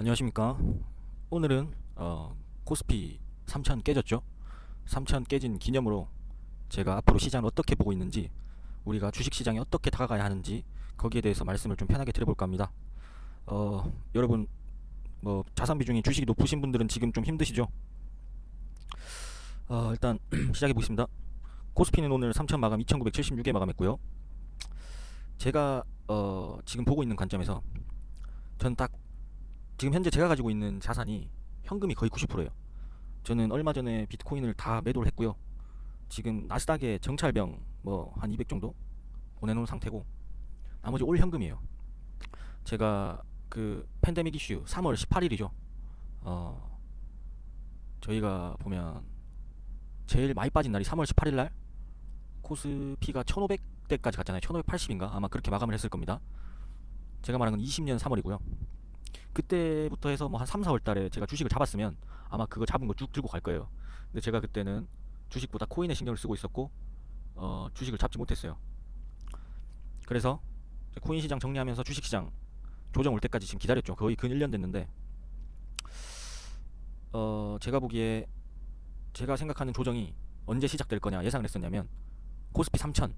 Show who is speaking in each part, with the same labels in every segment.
Speaker 1: 안녕하십니까. 오늘은 어, 코스피 3000 깨졌죠. 3000 깨진 기념으로 제가 앞으로 시장을 어떻게 보고 있는지 우리가 주식 시장에 어떻게 다가가야 하는지 거기에 대해서 말씀을 좀 편하게 드려볼까 합니다. 어, 여러분 뭐 자산 비중이 주식이 높으신 분들은 지금 좀 힘드시죠? 어, 일단 시작해 보겠습니다. 코스피는 오늘 3000 마감 2976에 마감했고요. 제가 어, 지금 보고 있는 관점에서 전 딱 지금 현재 제가 가지고 있는 자산이 현금이 거의 90%예요. 저는 얼마 전에 비트코인을 다 매도를 했고요. 지금 나스닥에 정찰병 뭐 한 200 정도 보내놓은 상태고 나머지 올 현금이에요. 제가 그 팬데믹 이슈 3월 18일이죠. 어 저희가 보면 제일 많이 빠진 날이 3월 18일 날 코스피가 1,500대까지 갔잖아요. 1,580인가 아마 그렇게 마감을 했을 겁니다. 제가 말한 건 20년 3월이고요. 그때부터 해서 뭐 한 3, 4월 달에 제가 주식을 잡았으면 아마 그거 잡은 거 쭉 들고 갈 거예요. 근데 제가 그때는 주식보다 코인에 신경을 쓰고 있었고 어, 주식을 잡지 못했어요. 그래서 코인 시장 정리하면서 주식 시장 조정 올 때까지 지금 기다렸죠. 거의 근 1년 됐는데 어, 제가 보기에 제가 생각하는 조정이 언제 시작될 거냐 예상을 했었냐면 코스피 3000,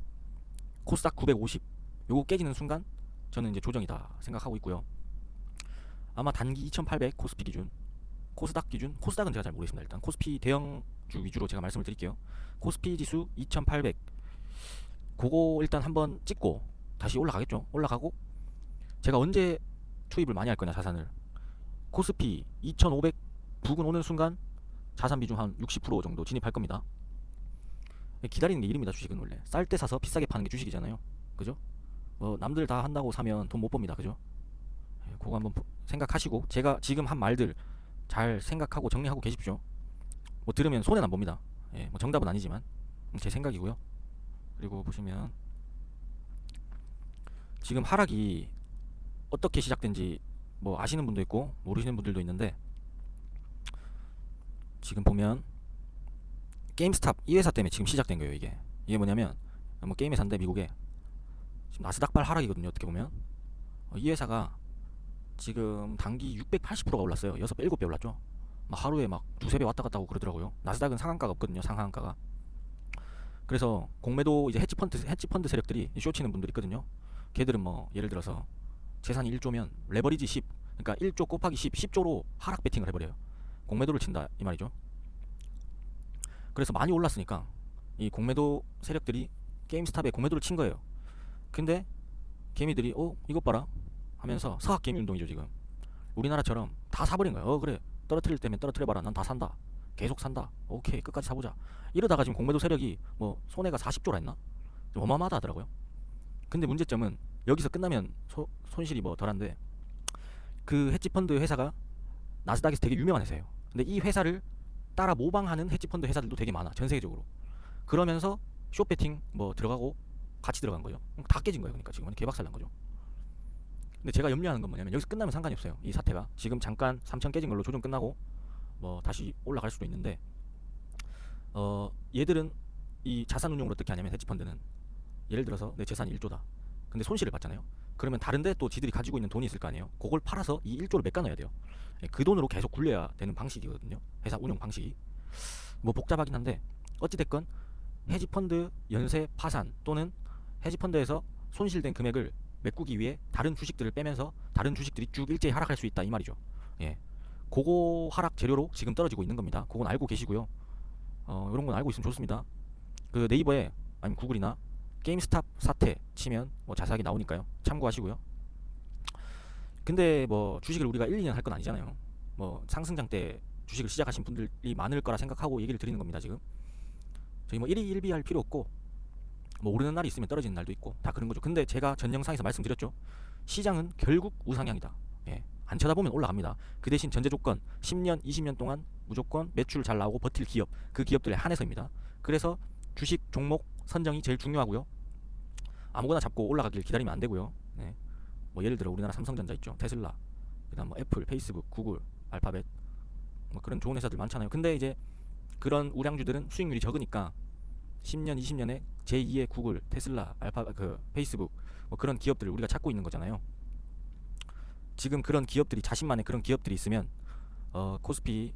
Speaker 1: 코스닥 950 요거 깨지는 순간 저는 이제 조정이다 생각하고 있고요. 아마 단기 2800 코스피 기준 코스닥 기준 코스닥은 제가 잘 모르겠습니다. 일단 코스피 대형주 위주로 제가 말씀을 드릴게요. 코스피 지수 2800 그거 일단 한번 찍고 다시 올라가겠죠? 올라가고 제가 언제 투입을 많이 할 거냐 자산을. 코스피 2500 부근 오는 순간 자산 비중 한 60% 정도 진입할 겁니다. 기다리는 게 일입니다 주식은 원래. 쌀 때 사서 비싸게 파는 게 주식이잖아요. 그죠? 뭐 남들 다 한다고 사면 돈 못 법니다. 그죠? 예, 그거 한번 보- 생각하시고 제가 지금 한 말들 잘 생각하고 정리하고 계십시오. 뭐 들으면 손해는 안 봅니다. 예, 뭐 정답은 아니지만 음, 제 생각이고요. 그리고 보시면 지금 하락이 어떻게 시작된지 뭐 아시는 분도 있고 모르시는 분들도 있는데 지금 보면 게임스탑 이 회사 때문에 지금 시작된 거예요 이게 이게 뭐냐면 뭐 게임 회사인데 미국에 지금 나스닥발 하락이거든요 어떻게 보면 어, 이 회사가 지금 단기 680%가 올랐어요. 6배, 7배 올랐죠. 막 하루에 막 두세 배 왔다 갔다 하고 그러더라고요. 나스닥은 상한가가 없거든요. 상한가가. 그래서 공매도 이제 헤지 펀드 헤지 펀드 세력들이 쇼치는 분들이 있거든요. 걔들은 뭐 예를 들어서 재산이 1조면 레버리지 10. 그러니까 1조 곱하기 10, 10조로 하락 베팅을 해 버려요. 공매도를 친다 이 말이죠. 그래서 많이 올랐으니까 이 공매도 세력들이 게임스탑에 공매도를 친 거예요. 근데 개미들이 어 이것 봐라 하면서 서학 개미 운동이죠 지금. 우리나라처럼 다 사버린 거예요 어 그래. 떨어뜨릴 때면 떨어뜨려봐라. 난 다 산다. 계속 산다. 오케이. 끝까지 사보자. 이러다가 지금 공매도 세력이 뭐 손해가 40조라 했나? 좀 어마어마하다 하더라고요. 근데 문제점은 여기서 끝나면 소, 손실이 뭐 덜한데 그 헤지펀드 회사가 나스닥에서 되게 유명한 회사예요. 근데 이 회사를 따라 모방하는 헤지펀드 회사들도 되게 많아 전 세계적으로. 그러면서 쇼배팅 뭐 들어가고 같이 들어간 거죠. 다 깨진 거예요 그러니까 지금. 개박살 난 거죠 근데 제가 염려하는 건 뭐냐면 여기서 끝나면 상관이 없어요. 이 사태가 지금 잠깐 3천 깨진 걸로 조정 끝나고 뭐 다시 올라갈 수도 있는데 어 얘들은 이 자산 운용을 어떻게 하냐면 헤지 펀드는 예를 들어서 내 재산이 1조다. 근데 손실을 봤잖아요. 그러면 다른데 또 지들이 가지고 있는 돈이 있을 거 아니에요. 그걸 팔아서 이 1조를 메꿔놔야 돼요. 예, 그 돈으로 계속 굴려야 되는 방식이거든요. 회사 운용 방식이. 뭐 복잡하긴 한데 어찌 됐건 헤지 펀드 연쇄 파산 또는 헤지 펀드에서 손실된 금액을 메꾸기 위해 다른 주식들을 빼면서 다른 주식들이 쭉 일제히 하락할 수 있다 이 말이죠. 예. 그거 하락 재료로 지금 떨어지고 있는 겁니다. 그건 알고 계시고요. 어, 이런 건 알고 있으면 좋습니다. 그 네이버에 아니면 구글이나 게임스탑 사태 치면 뭐 자세하게 나오니까요. 참고하시고요. 근데 뭐 주식을 우리가 1, 2년 할 건 아니잖아요. 뭐 상승장 때 주식을 시작하신 분들이 많을 거라 생각하고 얘기를 드리는 겁니다, 지금. 저희 뭐 1위 1비 할 필요 없고 뭐 오르는 날이 있으면 떨어지는 날도 있고 다 그런 거죠. 근데 제가 전 영상에서 말씀드렸죠. 시장은 결국 우상향이다. 예. 안 쳐다보면 올라갑니다. 그 대신 전제 조건 10년, 20년 동안 무조건 매출 잘 나오고 버틸 기업, 그 기업들에 한해서입니다. 그래서 주식 종목 선정이 제일 중요하고요. 아무거나 잡고 올라가길 기다리면 안 되고요. 네. 뭐 예를 들어 우리나라 삼성전자 있죠. 테슬라, 그다음 뭐 애플, 페이스북, 구글, 알파벳 뭐 그런 좋은 회사들 많잖아요. 근데 이제 그런 우량주들은 수익률이 적으니까 10년, 20년에 제2의 구글, 테슬라, 알파 그 페이스북 뭐 그런 기업들을 우리가 찾고 있는 거잖아요. 지금 그런 기업들이 자신만의 그런 기업들이 있으면 어, 코스피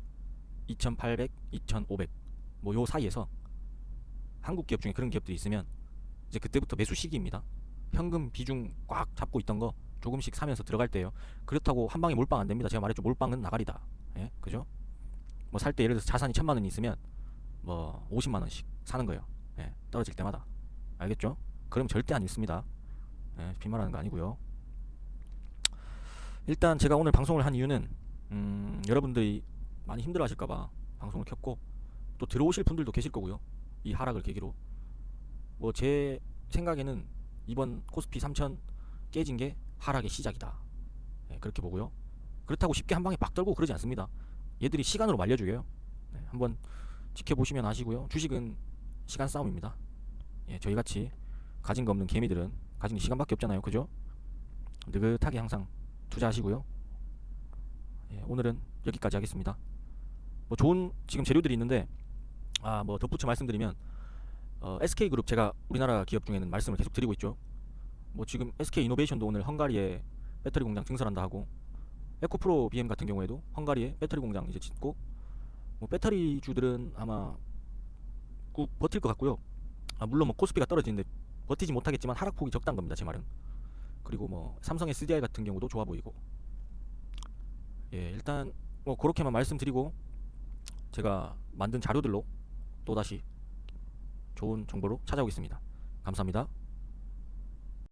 Speaker 1: 2,800, 2,500 뭐 요 사이에서 한국 기업 중에 그런 기업들이 있으면 이제 그때부터 매수 시기입니다. 현금 비중 꽉 잡고 있던 거 조금씩 사면서 들어갈 때요. 그렇다고 한 방에 몰빵 안 됩니다. 제가 말했죠. 몰빵은 나가리다. 예, 그죠? 뭐 살 때 예를 들어서 자산이 천만 원이 있으면 뭐 50만 원씩 사는 거예요. 예, 떨어질 때마다. 알겠죠? 그럼 절대 안 읽습니다. 예, 빈말하는 거 아니고요. 일단 제가 오늘 방송을 한 이유는 음, 여러분들이 많이 힘들어하실까봐 방송을 켰고 또 들어오실 분들도 계실 거고요. 이 하락을 계기로 뭐 제 생각에는 이번 코스피 3000 깨진 게 하락의 시작이다. 예, 그렇게 보고요. 그렇다고 쉽게 한 방에 막 떨고 그러지 않습니다. 얘들이 시간으로 말려 죽여요. 네, 한번 지켜보시면 아시고요. 주식은 시간 싸움입니다. 예, 저희 같이 가진 거 없는 개미들은 가진 게 시간밖에 없잖아요. 그죠? 느긋하게 항상 투자하시고요. 예, 오늘은 여기까지 하겠습니다. 뭐 좋은 지금 재료들이 있는데 아 뭐 덧붙여 말씀드리면 어, SK 그룹 제가 우리나라 기업 중에는 말씀을 계속 드리고 있죠. 뭐 지금 SK 이노베이션도 오늘 헝가리에 배터리 공장 증설한다 하고 에코프로 BM 같은 경우에도 헝가리에 배터리 공장 이제 짓고 뭐 배터리 주들은 아마 꾹 버틸 것 같고요. 아 물론 뭐 코스피가 떨어지는데 버티지 못하겠지만 하락폭이 적다는 겁니다. 제 말은. 그리고 뭐 삼성 SDI 같은 경우도 좋아 보이고. 예, 일단 뭐 그렇게만 말씀드리고 제가 만든 자료들로 또 다시 좋은 정보로 찾아오겠습니다. 감사합니다.